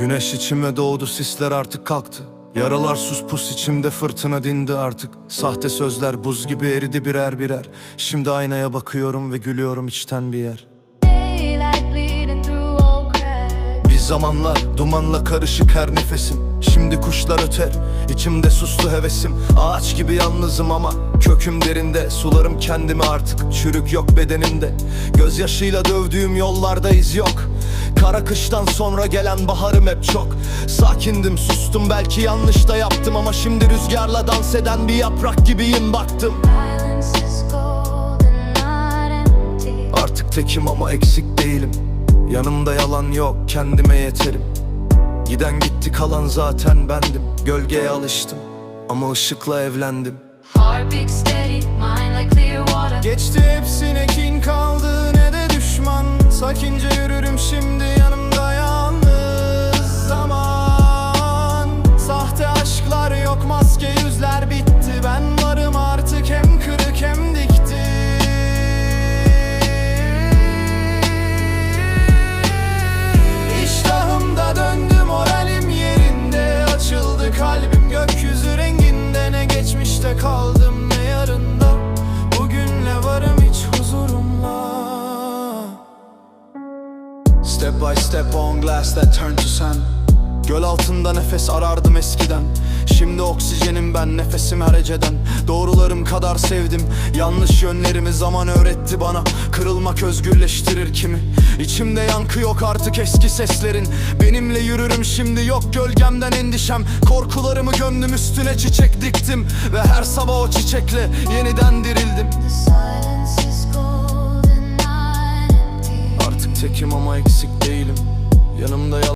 Güneş içime doğdu sisler artık kalktı. Yaralar sus pus içimde fırtına dindi artık. Sahte sözler buz gibi eridi birer birer. Şimdi aynaya bakıyorum ve gülüyorum içten bir yer. Bir zamanlar dumanla karışık her nefesim. Şimdi kuşlar öter içimde sustu hevesim. Ağaç gibi yalnızım ama köküm derinde Sularım kendimi artık. Çürük yok bedenimde. Gözyaşıyla dövdüğüm yollarda iz yok. Kara kıştan sonra gelen baharım hep çok. Sakindim sustum belki yanlış da yaptım. Ama şimdi rüzgarla dans eden bir yaprak gibiyim baktım. Artık tekim ama eksik değilim. Yanımda yalan yok kendime yeterim. Giden gitti kalan zaten bendim. Gölgeye alıştım ama ışıkla evlendim Geçti hepsine kin kaldı ne de düşman. Sakince yürürüm şimdi Step by step on glass that turned to sand. Göl altında nefes arardım eskiden. Şimdi oksijenim ben nefesim her eceden. Doğrularım kadar sevdim Yanlış yönlerimi zaman öğretti bana. Kırılmak özgürleştirir kimi? İçimde yankı yok artık eski seslerin. Benimle yürürüm şimdi yok gölgemden endişem. Korkularımı gömdüm üstüne çiçek diktim Ve her sabah o çiçekle yeniden dirildim tekim ama eksik değilim. Yanımda